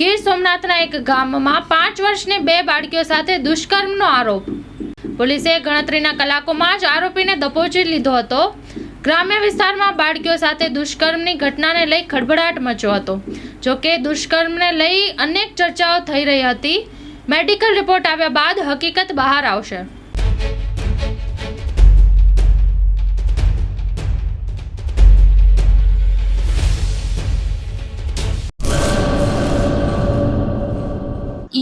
ગીર સોમનાથના એક ગામમાં પાંચ વર્ષની બે બાળકીઓ સાથે દુષ્કર્મનો આરોપ. પોલીસે ગણતરીના કલાકોમાં જ આરોપીને દબોચી લીધો હતો. ગ્રામ્ય વિસ્તારમાં બાળકીઓ સાથે દુષ્કર્મની ઘટનાને લઈ ખળભળાટ મચ્યો હતો. જોકે દુષ્કર્મને લઈ અનેક ચર્ચાઓ થઈ રહી હતી. મેડિકલ રિપોર્ટ આવ્યા બાદ હકીકત બહાર આવશે.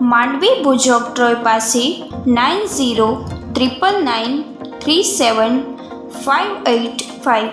માંડવી ભુજોક ટ્રોય પાસે nine zero triple nine three seven five eight five.